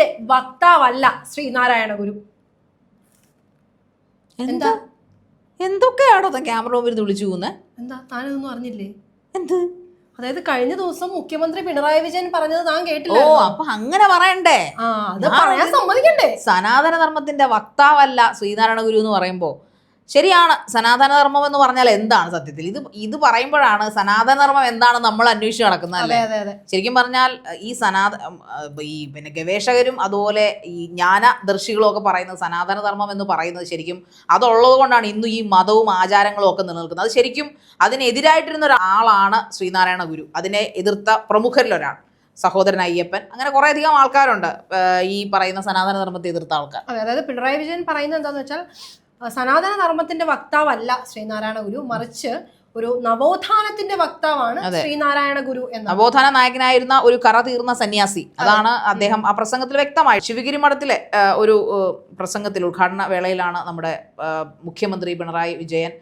ധർമ്മത്തിന്റെ വക്താവല്ല ശ്രീനാരായണ ഗുരു. എന്താ? എന്തൊക്കെയാണോ താൻ ക്യാമറ മുമ്പിൽ വിളിച്ചു പോകുന്നത് എന്താ? താനൊന്നും അറിഞ്ഞില്ലേ? എന്ത്? അതായത് കഴിഞ്ഞ ദിവസം മുഖ്യമന്ത്രി പിണറായി വിജയൻ പറഞ്ഞത് താൻ കേട്ടില്ല ഓ അപ്പൊ അങ്ങനെ പറയണ്ടേ? ആ അത് പറയാൻ സമ്മതിക്കണ്ടേ? സനാതന ധർമ്മത്തിന്റെ വക്താവല്ല ശ്രീനാരായണ ഗുരു എന്ന് പറയുമ്പോൾ ശരിയാണ്. സനാതന ധർമ്മം എന്ന് പറഞ്ഞാൽ എന്താണ് സത്യത്തിൽ? ഇത് ഇത് പറയുമ്പോഴാണ് സനാതന ധർമ്മം എന്താണ് നമ്മൾ അന്വേഷിച്ച് നടക്കുന്നത് അല്ലേ? ശരിക്കും പറഞ്ഞാൽ ഈ സനാത ഈ പിന്നെ ഗവേഷകരും അതുപോലെ ഈ ജ്ഞാനദർശികളും ഒക്കെ പറയുന്നത് സനാതന ധർമ്മം എന്ന് പറയുന്നത് ശരിക്കും അതുള്ളത് കൊണ്ടാണ് ഇന്നും ഈ മതവും ആചാരങ്ങളും ഒക്കെ നിലനിൽക്കുന്നത്. അത് ശരിക്കും അതിനെതിരായിട്ടിരുന്ന ഒരാളാണ് ശ്രീനാരായണ ഗുരു. അതിനെ എതിർത്ത പ്രമുഖരിൽ ഒരാൾ സഹോദരൻ അയ്യപ്പൻ. അങ്ങനെ കുറേ അധികം ആൾക്കാരുണ്ട് ഈ പറയുന്ന സനാതന ധർമ്മത്തെ എതിർത്ത ആൾക്കാർ. അതെ അതായത് പിണറായി വിജയൻ പറയുന്നത് എന്താണെന്ന് വെച്ചാൽ സനാതന ധർമ്മത്തിന്റെ വക്താവല്ല ശ്രീനാരായണ ഗുരു. മറിച്ച് ഒരു നവോത്ഥാനത്തിന്റെ വക്താവാണ്. ശ്രീനാരായണ ഗുരു എന്ന നവോത്ഥാന നായകനായിരുന്ന ഒരു കറ തീർന്ന സന്യാസി. അതാണ് അദ്ദേഹം ആ പ്രസംഗത്തിൽ വ്യക്തമായി ശിവഗിരി മഠത്തിലെ ഒരു പ്രസംഗത്തിൽ ഉദ്ഘാടന വേളയിലാണ് നമ്മുടെ മുഖ്യമന്ത്രി പിണറായി വിജയൻ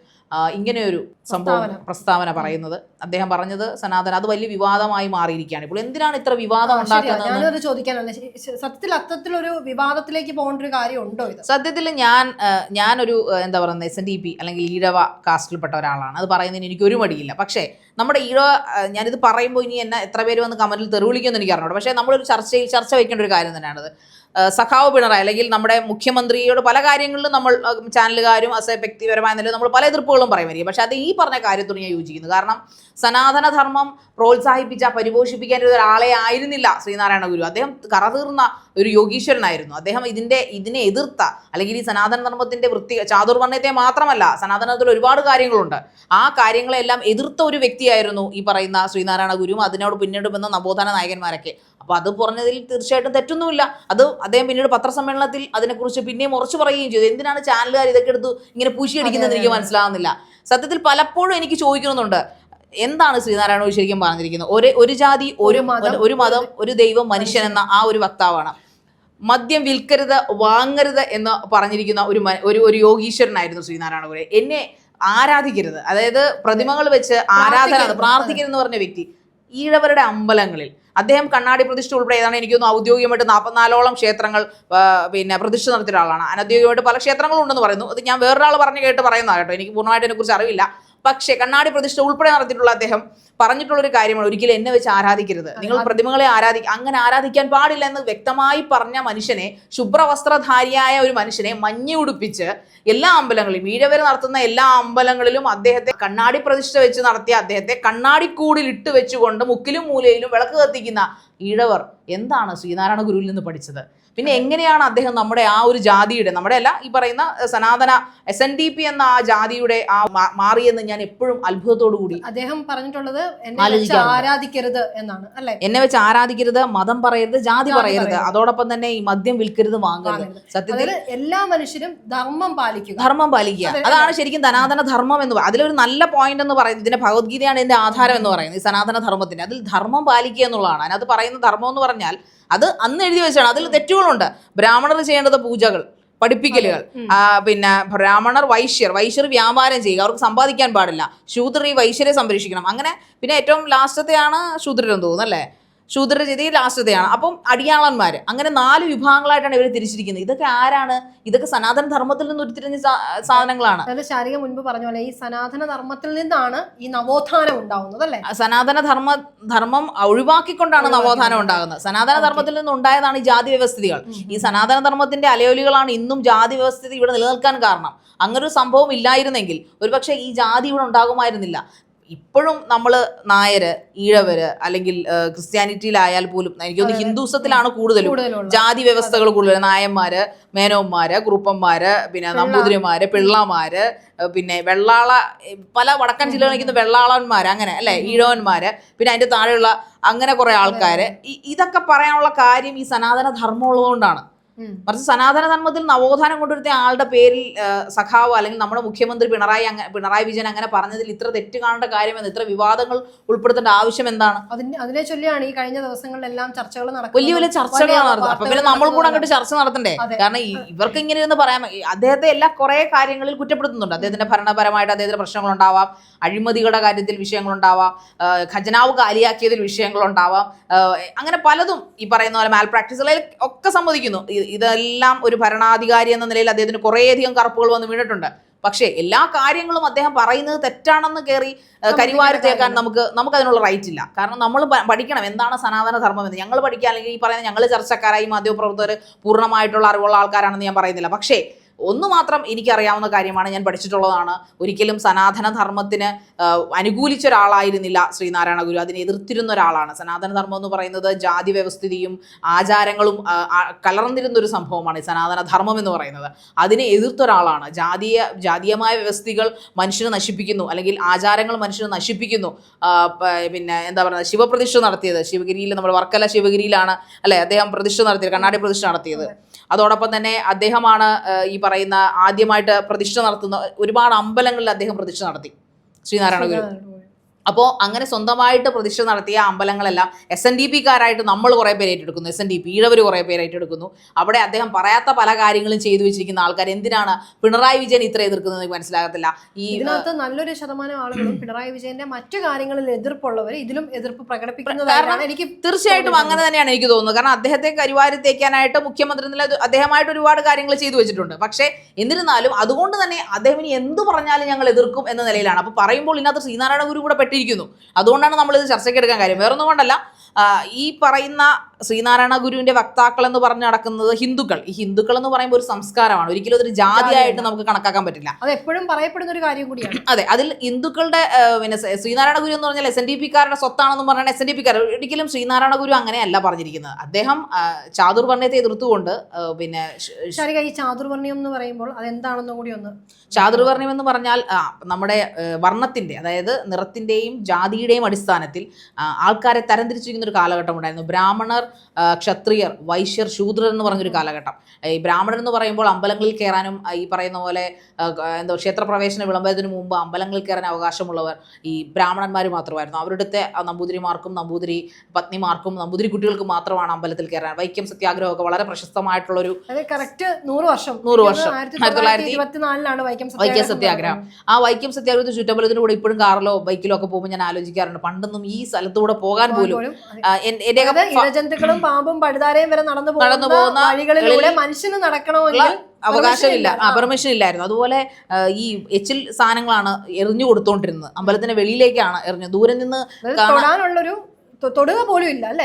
ഇങ്ങനെയൊരു സംഭവം പ്രസ്താവന. പറയുന്നത്. അദ്ദേഹം പറഞ്ഞത് സനാതന അത് വലിയ വിവാദമായി മാറിയിരിക്കുകയാണ്. ഇപ്പോൾ എന്തിനാണ് ഇത്ര വിവാദം ഉണ്ടാക്കുന്നത് ഞാനത് ശ- സത്യത്തിൽ അത്തരത്തിലൊരു വിവാദത്തിലേക്ക് പോകേണ്ട ഒരു കാര്യം ഉണ്ടോ ഇത്? സത്യത്തിൽ ഞാൻ ഞാനൊരു എന്താ പറയുന്നത് എസ് എൻ ഡി പി അല്ലെങ്കിൽ ഈഴവ കാസ്റ്റിൽപ്പെട്ട ഒരാളാണ്. അത് പറയുന്നതിന് എനിക്ക് ഒരു മടിയില്ല. പക്ഷേ നമ്മുടെ ഈഴോ ഞാനിത് പറയുമ്പോൾ ഇനി എന്നെ എത്ര പേര് വന്ന് കമന്റിൽ തെറിവിളിക്കുമെന്ന് എനിക്ക് അറിഞ്ഞൂടാ. പക്ഷേ നമ്മളൊരു ചർച്ചയിൽ ചർച്ച വയ്ക്കേണ്ട ഒരു കാര്യം തന്നെയാണത് സഖാവ് പിണറായി അല്ലെങ്കിൽ നമ്മുടെ മുഖ്യമന്ത്രിയോട് പല കാര്യങ്ങളിലും നമ്മൾ ചാനലുകാരും അസ വ്യക്തിപരമായ നിലയിൽ നമ്മൾ പല എതിർപ്പുകളും പറയുമായിരിക്കും പക്ഷേ അത് ഈ പറഞ്ഞ കാര്യത്തോട് ഞാൻ യോജിക്കുന്നു. കാരണം സനാതനധർമ്മം പ്രോത്സാഹിപ്പിച്ച പരിപോഷിപ്പിക്കാൻ ഒരാളെ ആയിരുന്നില്ല ശ്രീനാരായണ ഗുരു. അദ്ദേഹം കറതീർന്ന ഒരു യോഗീശ്വരനായിരുന്നു. അദ്ദേഹം ഇതിന്റെ ഇതിനെ എതിർത്ത അല്ലെങ്കിൽ ഈ സനാതന ധർമ്മത്തിന്റെ വൃത്തി ചാതുർവർണയത്തെ മാത്രമല്ല സനാതനത്തിൽ ഒരുപാട് കാര്യങ്ങളുണ്ട്. ആ കാര്യങ്ങളെല്ലാം എതിർത്ത ഒരു വ്യക്തിയായിരുന്നു ഈ പറയുന്ന ശ്രീനാരായണ ഗുരുവും അതിനോട് പിന്നീട് വന്ന നവോത്ഥാന നായകന്മാരൊക്കെ. അപ്പൊ അത് പറഞ്ഞതിൽ തീർച്ചയായിട്ടും തെറ്റൊന്നുമില്ല. അത് അദ്ദേഹം പിന്നീട് പത്രസമ്മേളനത്തിൽ അതിനെക്കുറിച്ച് പിന്നെയും ഉറച്ചു പറയുകയും ചെയ്തു. എന്തിനാണ് ചാനലുകാർ ഇതൊക്കെ എടുത്ത് ഇങ്ങനെ പൂശിയടിക്കുന്നത് എനിക്ക് മനസ്സിലാവുന്നില്ല. സത്യത്തിൽ പലപ്പോഴും എനിക്ക് ചോദിക്കുന്നുണ്ട് എന്താണ് ശ്രീനാരായണ ഗുരു ശരിക്കും പറഞ്ഞിരിക്കുന്നത്? ഒരേ ഒരു ജാതി ഒരു മതം, ഒരു മതം ഒരു ദൈവം മനുഷ്യൻ എന്ന ആ ഒരു വക്താവാണ്. മദ്യം വിൽക്കരുത് വാങ്ങരുത് എന്ന് പറഞ്ഞിരിക്കുന്ന ഒരു ഒരു ഒരു യോഗീശ്വരനായിരുന്നു ശ്രീനാരായണ ഗുരു. എന്നെ ആരാധിക്കരുത്. അതായത് പ്രതിമകൾ വെച്ച് ആരാധന പ്രാർത്ഥിക്കരുത്. പ്രാർത്ഥിക്കരുതെന്ന് പറഞ്ഞ വ്യക്തി ഈഴവരുടെ അമ്പലങ്ങളിൽ. അദ്ദേഹം കണ്ണാടി പ്രതിഷ്ഠ ഉൾപ്പെടെ ഏതാണ്? എനിക്ക് തോന്നുന്നു ഔദ്യോഗികമായിട്ട് നാൽപ്പത്തിനാലോളം ക്ഷേത്രങ്ങൾ പിന്നെ പ്രതിഷ്ഠ നടത്തിയ ഒരാളാണ് അനൗദ്യോഗികമായിട്ട് പല ക്ഷേത്രങ്ങളും ഉണ്ടെന്ന് പറയുന്നു. അത് ഞാൻ വേറൊരാൾ പറഞ്ഞു കേട്ട് പറയുന്നതാണ് കേട്ടോ. എനിക്ക് പൂർണമായിട്ട് അതിനെക്കുറിച്ച് അറിവില്ല. പക്ഷേ കണ്ണാടി പ്രതിഷ്ഠ ഉൾപ്പെടെ നടത്തിയിട്ടുള്ള അദ്ദേഹം പറഞ്ഞിട്ടുള്ള ഒരു കാര്യമാണ് ഒരിക്കലും എന്നെ വെച്ച് ആരാധിക്കരുത്. നിങ്ങൾ പ്രതിമകളെ ആരാധിക്കുക അങ്ങനെ ആരാധിക്കാൻ പാടില്ല എന്ന് വ്യക്തമായി പറഞ്ഞ മനുഷ്യനെ ശുഭ്രവസ്ത്രധാരിയായ ഒരു മനുഷ്യനെ മഞ്ഞ ഉടുപ്പിച്ച് എല്ലാ അമ്പലങ്ങളിലും ഈഴവരെ നടത്തുന്ന എല്ലാ അമ്പലങ്ങളിലും അദ്ദേഹത്തെ കണ്ണാടി പ്രതിഷ്ഠ വെച്ച് നടത്തിയ അദ്ദേഹത്തെ കണ്ണാടിക്കൂടിൽ ഇട്ട് വെച്ചുകൊണ്ട് മുക്കിലും മൂലയിലും വിളക്ക് കത്തിക്കുന്ന ഈഴവർ എന്താണ് ശ്രീനാരായണ ഗുരുവിൽ നിന്ന് പഠിച്ചത്? പിന്നെ എങ്ങനെയാണ് അദ്ദേഹം നമ്മുടെ ആ ഒരു ജാതിയുടെ നമ്മുടെ അല്ല ഈ പറയുന്ന സനാതന എസ് എൻ ഡി പി എന്ന ആ ജാതിയുടെ ആ മാറിയെന്ന് ഞാൻ എപ്പോഴും അത്ഭുതത്തോടു കൂടി അദ്ദേഹം പറഞ്ഞിട്ടുള്ളത് ആരാധിക്കരുത് എന്നാണ് അല്ലെ? എന്നെ വെച്ച് ആരാധിക്കരുത് മതം പറയരുത് ജാതി പറയരുത്. അതോടൊപ്പം തന്നെ ഈ മദ്യം വിൽക്കരുത് വാങ്ങരുത്. സത്യത്തിൽ എല്ലാ മനുഷ്യരും ധർമ്മം പാലിക്കുക. ധർമ്മം പാലിക്കുക. അതാണ് ശരിക്കും സനാതന ധർമ്മം എന്ന് പറയുന്നത്. അതിലൊരു നല്ല പോയിന്റ് എന്ന് പറയുന്നത് ഇതിന്റെ ഭഗവത്ഗീതയാണ് ഇതിന്റെ ആധാരം എന്ന് പറയുന്നത് ഈ സനാതന ധർമ്മത്തിന്റെ അതിൽ ധർമ്മം പാലിക്കുക എന്നുള്ളതാണ്. അതിനകത്ത് പറയുന്ന ധർമ്മം എന്ന് പറഞ്ഞാൽ അത് അന്ന് എഴുതി വെച്ചാണ് അതിൽ തെറ്റുകളുണ്ട് ബ്രാഹ്മണർ ചെയ്യേണ്ടത് പൂജകൾ പഠിപ്പിക്കലുകൾ. പിന്നെ ബ്രാഹ്മണർ വൈശ്യർ വൈശ്യർ വ്യാപാരം ചെയ്യുക. അവർക്ക് സമ്പാദിക്കാൻ പാടില്ല. ശൂദ്രർ ഈ വൈശ്യരെ സംരക്ഷിക്കണം. അങ്ങനെ പിന്നെ ഏറ്റവും ലാസ്റ്റത്തെയാണ് ശൂദ്രരെന്ന് തോന്നുന്നു അല്ലേ? ശൂദ്ര ചെയ്ത് ഈ ലാസ്റ്റത്തെയാണ് അപ്പം അടിയാളന്മാർ അങ്ങനെ നാല് വിഭാഗങ്ങളായിട്ടാണ് ഇവർ തിരിച്ചിരിക്കുന്നത്. ഇതൊക്കെ ആരാണ്? ഇതൊക്കെ സനാതന ധർമ്മത്തിൽ നിന്ന് ഉരുത്തിരിഞ്ഞ സാധനങ്ങളാണ്. അതായത് ശാരിക മുൻപ് പറഞ്ഞ പോലെ ഈ സനാതന ധർമ്മത്തിൽ നിന്നാണ് ഈ നവോത്ഥാനം ഉണ്ടാവുന്നത് അല്ലെ? സനാതന ധർമ്മ ധർമ്മം ഒഴിവാക്കിക്കൊണ്ടാണ് നവോത്ഥാനം ഉണ്ടാകുന്നത്. സനാതന ധർമ്മത്തിൽ നിന്ന് ഉണ്ടായതാണ് ഈ ജാതി വ്യവസ്ഥിതികൾ. ഈ സനാതന ധർമ്മത്തിന്റെ അലയോലികളാണ് ഇന്നും ജാതി വ്യവസ്ഥിതി ഇവിടെ നിലനിൽക്കാൻ കാരണം. അങ്ങനൊരു സംഭവം ഇല്ലായിരുന്നെങ്കിൽ ഒരുപക്ഷെ ഈ ജാതി ഇവിടെ ഉണ്ടാകുമായിരുന്നില്ല. ഇപ്പോഴും നമ്മൾ നായർ ഈഴവര് അല്ലെങ്കിൽ ക്രിസ്ത്യാനിറ്റിയിലായാൽ പോലും എനിക്ക് തോന്നുന്നു ഹിന്ദുസത്തിലാണ് കൂടുതലും. ജാതി വ്യവസ്ഥകൾ കൂടുതൽ നായന്മാര് മേനോന്മാര് കുറുപ്പന്മാര് പിന്നെ നമ്പൂതിരിമാര് പിള്ളമാര് പിന്നെ വെള്ളാള പല വടക്കൻ ജില്ലകളിൽ നിൽക്കുന്ന വെള്ളാളന്മാര് അങ്ങനെ അല്ലെ? ഈഴവന്മാര് പിന്നെ അതിന്റെ താഴെയുള്ള അങ്ങനെ കുറെ ആൾക്കാര്. ഇതൊക്കെ പറയാനുള്ള കാര്യം ഈ സനാതന ധർമ്മം ഉള്ളതുകൊണ്ടാണ്. മറിച്ച് സനാതന ധർമ്മത്തിൽ നവോത്ഥാനം കൊണ്ടുവരുത്തിയ ആളുടെ പേരിൽ സഖാവ് അല്ലെങ്കിൽ നമ്മുടെ മുഖ്യമന്ത്രി പിണറായി അങ്ങനെ പിണറായി വിജയൻ അങ്ങനെ പറഞ്ഞതിൽ ഇത്ര തെറ്റ് കാണേണ്ട കാര്യമെന്ന് ഇത്ര വിവാദങ്ങൾ ഉൾപ്പെടുത്തേണ്ട ആവശ്യം എന്താണ്? അതിന് ചൊല്ലിയാണ് ഈ കഴിഞ്ഞ ദിവസങ്ങളിലെല്ലാം ചർച്ചകൾ വലിയ വലിയ ചർച്ചകളാണ് നടത്തുന്നത് അപ്പൊ പിന്നെ നമ്മൾ കൂടെ അങ്ങോട്ട് ചർച്ച നടത്തണ്ടേ? കാരണം ഇവർക്ക് ഇങ്ങനെ ഇരുന്ന് പറയാൻ അദ്ദേഹത്തെ എല്ലാ കുറെ കാര്യങ്ങളിൽ കുറ്റപ്പെടുത്തുന്നുണ്ട്. അദ്ദേഹത്തിന്റെ ഭരണപരമായിട്ട് അദ്ദേഹത്തിന് പ്രശ്നങ്ങളുണ്ടാവാം. അഴിമതികളുടെ കാര്യത്തിൽ വിഷയങ്ങളുണ്ടാവാം. ഉണ്ടാവാം ഖജനാവ് കാലിയാക്കിയതിൽ വിഷയങ്ങളുണ്ടാവാം. ഉണ്ടാവാം അങ്ങനെ പലതും ഈ പറയുന്ന പോലെ മാൽ പ്രാക്ടീസുകളിൽ ഒക്കെ സമ്മതിക്കുന്നു ഇതെല്ലാം ഒരു ഭരണാധികാരി എന്ന നിലയിൽ അദ്ദേഹത്തിന് കുറേയധികം കറുപ്പുകൾ വന്ന് വീണിട്ടുണ്ട്. പക്ഷേ എല്ലാ കാര്യങ്ങളും അദ്ദേഹം പറയുന്നത് തെറ്റാണെന്ന് കയറി കരിവാരി തേക്കാൻ നമുക്ക് നമുക്ക് അതിനുള്ള റൈറ്റ് ഇല്ല. കാരണം നമ്മൾ പഠിക്കണം. എന്താണ് സനാതന ധർമ്മം എന്ന്. ഞങ്ങൾ പഠിക്കുക അല്ലെങ്കിൽ ഈ പറയുന്ന ഞങ്ങൾ ചർച്ചക്കാരായി മാധ്യമപ്രവർത്തകർ പൂർണമായിട്ടുള്ള അറിവുള്ള ആൾക്കാരാണെന്ന് ഞാൻ പറയുന്നില്ല. പക്ഷേ ഒന്ന് മാത്രം എനിക്കറിയാവുന്ന കാര്യമാണ് ഞാൻ പഠിച്ചിട്ടുള്ളതാണ്. ഒരിക്കലും സനാതന ധർമ്മത്തിന് അനുകൂലിച്ച ഒരാളായിരുന്നില്ല ശ്രീനാരായണ ഗുരു. അതിനെ എതിർത്തിരുന്ന ഒരാളാണ്. സനാതന ധർമ്മം എന്ന് പറയുന്നത് ജാതി വ്യവസ്ഥിതിയും ആചാരങ്ങളും കലർന്നിരുന്ന ഒരു സംഭവമാണ് ഈ സനാതന ധർമ്മം എന്ന് പറയുന്നത്. അതിനെ എതിർത്ത ഒരാളാണ് ജാതീയ ജാതീയമായ വ്യവസ്ഥികൾ മനുഷ്യനെ നശിപ്പിക്കുന്നു. അല്ലെങ്കിൽ ആചാരങ്ങൾ മനുഷ്യനെ നശിപ്പിക്കുന്നു. പിന്നെ എന്താ പറയുക ശിവപ്രതിഷ്ഠ നടത്തിയത്. ശിവഗിരിയിൽ നമ്മൾ വർക്കല ശിവഗിരിയിലാണ്. അല്ലെ? അദ്ദേഹം പ്രതിഷ്ഠ നടത്തിയത്. കണ്ണാടി പ്രതിഷ്ഠ നടത്തിയത്. അതോടൊപ്പം തന്നെ അദ്ദേഹമാണ് ഈ പറയുന്ന ആദ്യമായിട്ട് പ്രതിഷ്ഠ നടത്തുന്ന ഒരുപാട് അമ്പലങ്ങളിൽ അദ്ദേഹം പ്രതിഷ്ഠ നടത്തി. ശ്രീനാരായണ ഗുരു അപ്പോൾ അങ്ങനെ സ്വന്തമായിട്ട് പ്രതിഷ്ഠ നടത്തിയ അമ്പലങ്ങളെല്ലാം എസ് എൻ ഡി പിക്കാരായിട്ട് നമ്മൾ കുറേ പേര് ഏറ്റെടുക്കുന്നു. എസ് എൻ ഡി പി ഈഴവർ കുറേ പേര് ഏറ്റെടുക്കുന്നു. അവിടെ അദ്ദേഹം പറയാത്ത പല കാര്യങ്ങളും ചെയ്തു വെച്ചിരിക്കുന്ന ആൾക്കാർ. എന്തിനാണ് പിണറായി വിജയൻ ഇത്ര എതിർക്കുന്നത് എനിക്ക് മനസ്സിലാകത്തില്ല. ഈ ഇതിനകത്ത് നല്ലൊരു ശതമാനം ആളുകളും പിണറായി വിജയന്റെ മറ്റു കാര്യങ്ങളിൽ എതിർപ്പുള്ളവർ ഇതിലും എതിർപ്പ് പ്രകടിപ്പിക്കുന്നതാണ് എനിക്ക് തീർച്ചയായിട്ടും അങ്ങനെ തന്നെയാണ് എനിക്ക് തോന്നുന്നത്. കാരണം അദ്ദേഹത്തെ കരിവാരി തേക്കാനായിട്ട് മുഖ്യമന്ത്രി നില അദ്ദേഹമായിട്ട് ഒരുപാട് കാര്യങ്ങൾ ചെയ്തു വെച്ചിട്ടുണ്ട്. പക്ഷേ എന്നിരുന്നാലും അതുകൊണ്ട് തന്നെ അദ്ദേഹം ഇനി എന്ത് പറഞ്ഞാലും ഞങ്ങൾ എതിർക്കും എന്ന നിലയിലാണ്. അപ്പോൾ പറയുമ്പോൾ ഇതിനകത്ത് ശ്രീനാരായണ ഗുരു കൂടെ പെട്ടിരിക്കുന്നു അതുകൊണ്ടാണ് നമ്മൾ ഇത് ചർച്ചയ്ക്ക് എടുക്കാൻ കാര്യം. വേറൊന്നും കൊണ്ടല്ല. ഈ പറയുന്ന ശ്രീനാരായണ ഗുരുവിന്റെ വക്താക്കൾ എന്ന് പറഞ്ഞു നടക്കുന്നത് ഹിന്ദുക്കൾ. ഈ ഹിന്ദുക്കൾ എന്ന് പറയുമ്പോൾ ഒരു സംസ്കാരമാണ്. ഒരിക്കലും അതൊരു ജാതിയായിട്ട് നമുക്ക് കണക്കാക്കാൻ പറ്റില്ല. അത് എപ്പോഴും പറയപ്പെടുന്ന ഒരു കാര്യം കൂടിയാണ്. അതെ അതിൽ ഹിന്ദുക്കളുടെ പിന്നെ ശ്രീ- ശ്രീനാരായണ ഗുരു എന്ന് പറഞ്ഞാൽ എസ് എൻ ഡി പിക്കാരുടെ സ്വത്താണെന്ന് പറഞ്ഞാൽ എസ് എൻ ഡി പിക്കാർ ഒരിക്കലും ശ്രീനാരായണ ഗുരു അങ്ങനെയല്ല പറഞ്ഞിരിക്കുന്നത്. അദ്ദേഹം ചാതുർ ചാതുർവർണയത്തെ എതിർത്തുകൊണ്ട് പിന്നെ ഈ ചാതുർവർണ്യം എന്ന് പറയുമ്പോൾ അതെന്താണെന്ന് കൂടി ഒന്ന് ചാതുർവർണ്യം എന്ന് പറഞ്ഞാൽ നമ്മുടെ വർണത്തിന്റെ അതായത് നിറത്തിന്റെയും ജാതിയുടെയും അടിസ്ഥാനത്തിൽ ആൾക്കാരെ തരംതിരിച്ചിരിക്കുന്ന ഒരു കാലഘട്ടം ഉണ്ടായിരുന്നു. ബ്രാഹ്മണർ ക്ഷത്രിയർ വൈശ്യർ ശൂദ്രർ എന്ന് പറഞ്ഞൊരു കാലഘട്ടം. ഈ ബ്രാഹ്മണൻ എന്ന് പറയുമ്പോൾ അമ്പലങ്ങളിൽ കയറാനും ഈ പറയുന്ന പോലെ എന്തോ ക്ഷേത്രപ്രവേശന വിളംബരത്തിന് മുമ്പ് അമ്പലങ്ങളിൽ കയറാൻ അവകാശമുള്ളവർ ഈ ബ്രാഹ്മണന്മാർ മാത്രമായിരുന്നു. അവരുടെ നമ്പൂതിരിമാർക്കും നമ്പൂതിരി പത്നിമാർക്കും നമ്പൂതിരി കുട്ടികൾക്കും മാത്രമാണ് അമ്പലത്തിൽ കയറാൻ വൈക്കം സത്യാഗ്രഹമൊക്കെ വളരെ പ്രശസ്തമായിട്ടുള്ളൊരു കറക്റ്റ് നൂറ് വർഷം. നൂറ് വർഷം. ആയിരത്തി തൊള്ളായിരത്തി ഇരുപത്തിനാലിലാണ് വൈക്കം സത്യാഗ്രഹം ആ വൈക്കം സത്യാഗ്രഹത്തിൽ ചുറ്റമ്പലത്തിന് കൂടെ ഇപ്പോഴും കാറിലോ ബൈക്കിലോ ഒക്കെ പോകുമ്പോൾ ഞാൻ ആലോചിക്കാറുണ്ട്. പണ്ടൊന്നും ഈ സ്ഥലത്തൂടെ പോകാൻ പോലും പോലും ഇഴജന്തുക്കളും പാമ്പും പഴുതാരയും വരെ നടന്നു നടന്നു പോകുന്ന വഴികളിലൂടെ മനുഷ്യന് നടക്കണമെങ്കിൽ അവകാശമില്ല. പെർമിഷൻ ഇല്ലായിരുന്നു. അതുപോലെ ഈ എച്ചിൽ സാധനങ്ങളാണ് എറിഞ്ഞു കൊടുത്തോണ്ടിരുന്നത്. അമ്പലത്തിന്റെ വെളിയിലേക്കാണ് എറിഞ്ഞു. ദൂരെ നിന്ന് കാണാനുള്ളൊരു തൊടുക പോലും ഇല്ല അല്ലെ.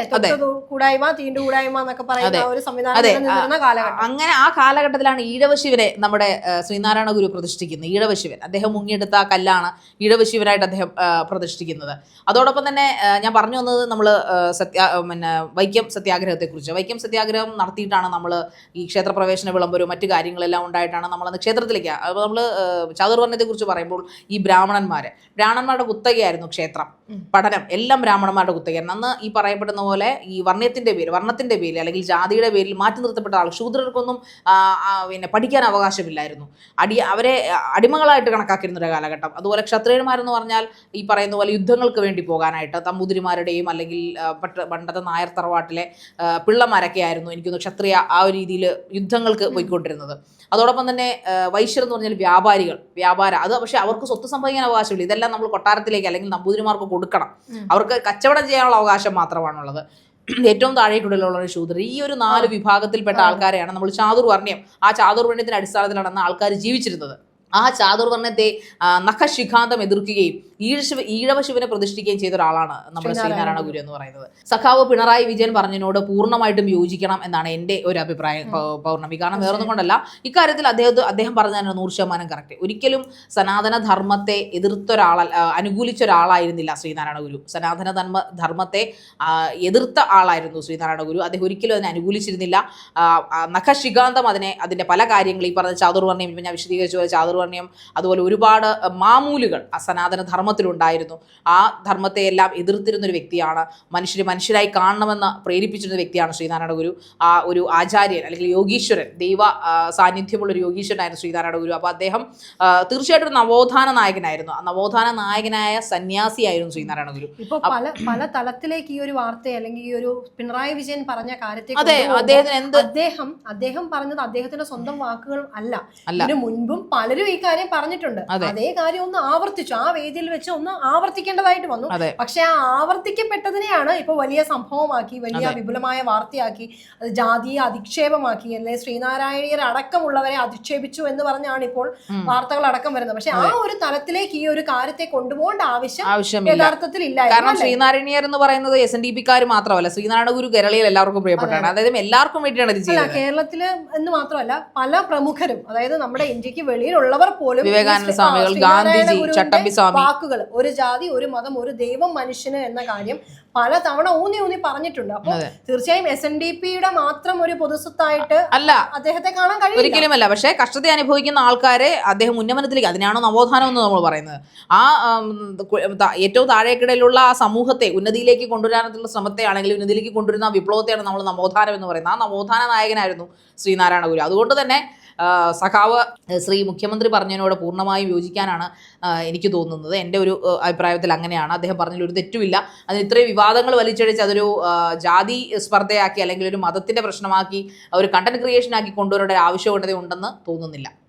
കൂടായ്മ തീണ്ടു കൂടായ്മ എന്നൊക്കെ പറയുന്ന ഒരു സംവിധാനം കാലഘട്ടം. അങ്ങനെ ആ കാലഘട്ടത്തിലാണ് ഈഴവശിവനെ നമ്മുടെ ശ്രീനാരായണ ഗുരു പ്രതിഷ്ഠിക്കുന്നത് ഈഴവശിവൻ. അദ്ദേഹം മുങ്ങിയെടുത്ത ആ കല്ലാണ് ഈഴവശിവനായിട്ട് അദ്ദേഹം പ്രതിഷ്ഠിക്കുന്നത്. അതോടൊപ്പം തന്നെ ഞാൻ പറഞ്ഞു വന്നത് നമ്മൾ സത്യ പിന്നെ വൈക്കം സത്യാഗ്രഹത്തെക്കുറിച്ച്. വൈക്കം സത്യാഗ്രഹം നടത്തിയിട്ടാണ് നമ്മൾ ഈ ക്ഷേത്രപ്രവേശന വിളംബരവും മറ്റു കാര്യങ്ങളെല്ലാം ഉണ്ടായിട്ടാണ് നമ്മളന്ന് ക്ഷേത്രത്തിലേക്ക് അപ്പോൾ നമ്മൾ ചാതുർവർണത്തെക്കുറിച്ച് പറയുമ്പോൾ ഈ ബ്രാഹ്മണന്മാർ ബ്രാഹ്മണന്മാരുടെ കുത്തകയായിരുന്നു ക്ഷേത്രം. പഠനം എല്ലാം ബ്രാഹ്മണന്മാരുടെ കുത്തകയായിരുന്നു അന്ന് ഈ പറയപ്പെടുന്ന പോലെ ഈ വർണയത്തിന്റെ പേര് വർണത്തിന്റെ പേര് അല്ലെങ്കിൽ ജാതിയുടെ പേരിൽ മാറ്റി നിർത്തപ്പെട്ട ആൾ ശൂദ്രർക്കൊന്നും പിന്നെ പഠിക്കാൻ അവകാശമില്ലായിരുന്നു. അടി അവരെ അടിമകളായിട്ട് കണക്കാക്കിയിരുന്ന ഒരു കാലഘട്ടം. അതുപോലെ ക്ഷത്രിയന്മാരെന്ന് പറഞ്ഞാൽ ഈ പറയുന്ന പോലെ യുദ്ധങ്ങൾക്ക് വേണ്ടി പോകാനായിട്ട് തമ്പൂതിരിമാരുടെയും അല്ലെങ്കിൽ പണ്ടത്തെ നായർ തറവാട്ടിലെ പിള്ളമാരൊക്കെ ആയിരുന്നു എനിക്കൊന്ന് ക്ഷത്രിയ ആ ഒരു രീതിയിൽ യുദ്ധങ്ങൾക്ക് പോയിക്കൊണ്ടിരുന്നത്. അതോടൊപ്പം തന്നെ വൈശ്യർ എന്ന് പറഞ്ഞാൽ വ്യാപാരികൾ വ്യാപാര അത് പക്ഷെ അവർക്ക് സ്വത്ത് സംഭവിക്കാൻ അവകാശമില്ല. ഇതെല്ലാം നമ്മൾ കൊട്ടാരത്തിലേക്ക് അല്ലെങ്കിൽ നമ്പൂതിരിമാർക്ക് കൊടുക്കണം. അവർക്ക് കച്ചവടം ചെയ്യാനുള്ള അവകാശം മാത്രമാണുള്ളത്. ഏറ്റവും താഴേക്കുള്ളിലുള്ള ഒരു ശൂദ്രർ. ഈ ഒരു നാല് വിഭാഗത്തിൽപ്പെട്ട ആൾക്കാരെയാണ് നമ്മൾ ചാതുർവർണ്യം ആ ചാതുർവർണ്യത്തിന്റെ അടിസ്ഥാനത്തിലാണ് അന്ന് ആൾക്കാർ ജീവിച്ചിരുന്നത്. ആ ചാതുർവർണത്തെ നഖശിഖാന്തം എതിർക്കുകയും ഈഴശിവ ഈഴവശിവനെ പ്രതിഷ്ഠിക്കുകയും ചെയ്ത ഒരാളാണ് നമ്മുടെ ശ്രീനാരായണ ഗുരു. എന്ന് പറയുന്നത്. സഖാവ് പിണറായി വിജയൻ പറഞ്ഞതിനോട് പൂർണമായിട്ടും യോജിക്കണം എന്നാണ് എന്റെ ഒരു അഭിപ്രായം പൗർണമി. കാരണം വേറൊന്നും കൊണ്ടല്ല. ഇക്കാര്യത്തിൽ അദ്ദേഹത്തെ അദ്ദേഹം പറഞ്ഞതിന് നൂറ് ശതമാനം കറക്റ്റ് ഒരിക്കലും സനാതന ധർമ്മത്തെ എതിർത്ത ഒരാള ആ, അനുകൂലിച്ച ഒരാളായിരുന്നില്ല ശ്രീനാരായണ ഗുരു സനാതന ധർമ്മ ധർമ്മത്തെ എതിർത്ത ആളായിരുന്നു ശ്രീനാരായണ ഗുരു അദ്ദേഹം ഒരിക്കലും അതിനെ അനുകൂലിച്ചിരുന്നില്ല. നഖശികാന്തം അതിനെ അതിന്റെ പല കാര്യങ്ങൾ ഈ പറഞ്ഞ ചാതുർവർണയം ഞാൻ വിശദീകരിച്ചു പോലെ ചാതുർവർണയം അതുപോലെ ഒരുപാട് മാമൂലുകൾ ആ സനാതന ധർമ്മ ധർമ്മത്തിലുണ്ടായിരുന്നു. ആ ധർമ്മത്തെ എല്ലാം എതിർത്തിരുന്ന ഒരു വ്യക്തിയാണ്. മനുഷ്യരെ മനുഷ്യരായി കാണണമെന്ന് പ്രേരിപ്പിച്ചിരുന്ന വ്യക്തിയാണ് ശ്രീനാരായണ ഗുരു. ആ ഒരു ആചാര്യൻ അല്ലെങ്കിൽ യോഗീശ്വരൻ ദൈവ സാന്നിധ്യമുള്ള ഒരു യോഗീശ്വരനായിരുന്നു ശ്രീനാരായണ ഗുരു. അപ്പോൾ അദ്ദേഹം തീർച്ചയായിട്ടും ഒരു നവോത്ഥാന നായകനായിരുന്നു. ആ നവോത്ഥാന നായകനായ സന്യാസിയായിരുന്നു ശ്രീനാരായണ ഗുരു. ഇപ്പോൾ പല പല തലത്തിലേക്ക് ഈ ഒരു വാർത്ത അല്ലെങ്കിൽ ഈ ഒരു പിണറായി വിജയൻ പറഞ്ഞ കാര്യത്തെ അതെ അദ്ദേഹത്തിന് എന്ത് അദ്ദേഹം അദ്ദേഹം പറഞ്ഞത് അദ്ദേഹത്തിന്റെ സ്വന്തം വാക്കുകൾ അല്ല. അല്ല. ഇതിനു മുൻപും പലരും ഈ കാര്യം പറഞ്ഞിട്ടുണ്ട്. അതെ. അതേ കാര്യം ഒന്ന് ആവർത്തിച്ചു. ആ വേദിയിൽ വെച്ച് ഒന്ന് ആവർത്തിക്കേണ്ടതായിട്ട് വന്നു. പക്ഷെ ആ ആവർത്തിക്കപ്പെട്ടതിനെയാണ് ഇപ്പൊ വലിയ സംഭവമാക്കി വലിയ വിപുലമായ വാർത്തയാക്കി അത് ജാതീയ അധിക്ഷേപമാക്കി അല്ലെ ശ്രീനാരായണീയർ അടക്കമുള്ളവരെ അധിക്ഷേപിച്ചു എന്ന് പറഞ്ഞാണ് ഇപ്പോൾ വാർത്തകൾ അടക്കം വരുന്നത്. പക്ഷെ ആ ഒരു തലത്തിലേക്ക് ഈ ഒരു കാര്യത്തെ കൊണ്ടുപോകേണ്ട ആവശ്യം ആവശ്യമില്ല. യഥാർത്ഥത്തിൽ ഇല്ല. കാരണം? ശ്രീനാരായണീയർ എന്ന് പറയുന്നത് എസ് എൻ ഡി പിക്കാർ മാത്രമല്ല. ശ്രീനാരായണ ഗുരു കേരളയിൽ എല്ലാവർക്കും പ്രിയപ്പെട്ടാണ് അതായത് എല്ലാവർക്കും വേണ്ടിയാണ് ഇത് ചെയ്യുന്നത് കേരളത്തിൽ എന്ന് മാത്രമല്ല പല പ്രമുഖരും അതായത് നമ്മുടെ ഇന്ത്യയ്ക്ക് വെളിയിലുള്ളവർ പോലും വിവേകാനന്ദ സ്വാമികൾ, ഗാന്ധിജി, ചട്ടമ്പി സ്വാമി. വാക്കുകൾ ഒരു ജാതി ഒരു മതം ഒരു ദൈവം മനുഷ്യന് എന്ന കാര്യം പല തവണ ഊന്നി ഊന്നി പറഞ്ഞിട്ടുണ്ട്. അപ്പൊ തീർച്ചയായും എസ് എൻ ഡി പിയുടെ മാത്രം ഒരു പൊതുസ്വത്തായിട്ട് അല്ല. അദ്ദേഹത്തെ കാണാൻ കഴിയില്ല. ഒരിക്കലുമല്ല പക്ഷേ കഷ്ടത അനുഭവിക്കുന്ന ആൾക്കാരെ അദ്ദേഹം ഉന്നമനത്തിലേക്ക് അതിനാണോ നവോത്ഥാനം എന്ന് നമ്മൾ പറയുന്നത്. ആ ഏറ്റവും താഴേക്കിടയിലുള്ള ആ സമൂഹത്തെ ഉന്നതിയിലേക്ക് കൊണ്ടുവരാനുള്ള ശ്രമത്തെ ആണെങ്കിൽ ഉന്നതിയിലേക്ക് കൊണ്ടുവരുന്ന വിപ്ലവത്തെയാണ് നമ്മൾ നവോത്ഥാനം എന്ന് പറയുന്നത്. ആ നവോത്ഥാന നായകനായിരുന്നു ശ്രീനാരായണ ഗുരു അതുകൊണ്ട് തന്നെ സഖാവ് ശ്രീ മുഖ്യമന്ത്രി പറഞ്ഞതിനോട് പൂർണമായും യോജിക്കാനാണ് എനിക്ക് തോന്നുന്നത്. എന്റെ ഒരു അഭിപ്രായത്തിൽ അങ്ങനെയാണ്. അദ്ദേഹം പറഞ്ഞതിൽ ഒരു തെറ്റുമില്ല. അതിന് ഇത്രയും വിവാദങ്ങൾ വലിച്ചഴിച്ച് അതൊരു ജാതി സ്പർദ്ധയാക്കി അല്ലെങ്കിൽ ഒരു മതത്തിന്റെ പ്രശ്നമാക്കി ഒരു കണ്ടന്റ് ക്രിയേഷൻ ആക്കി കൊണ്ടുവരേണ്ട ഒരു ആവശ്യകത ഉണ്ടെന്ന് തോന്നുന്നില്ല.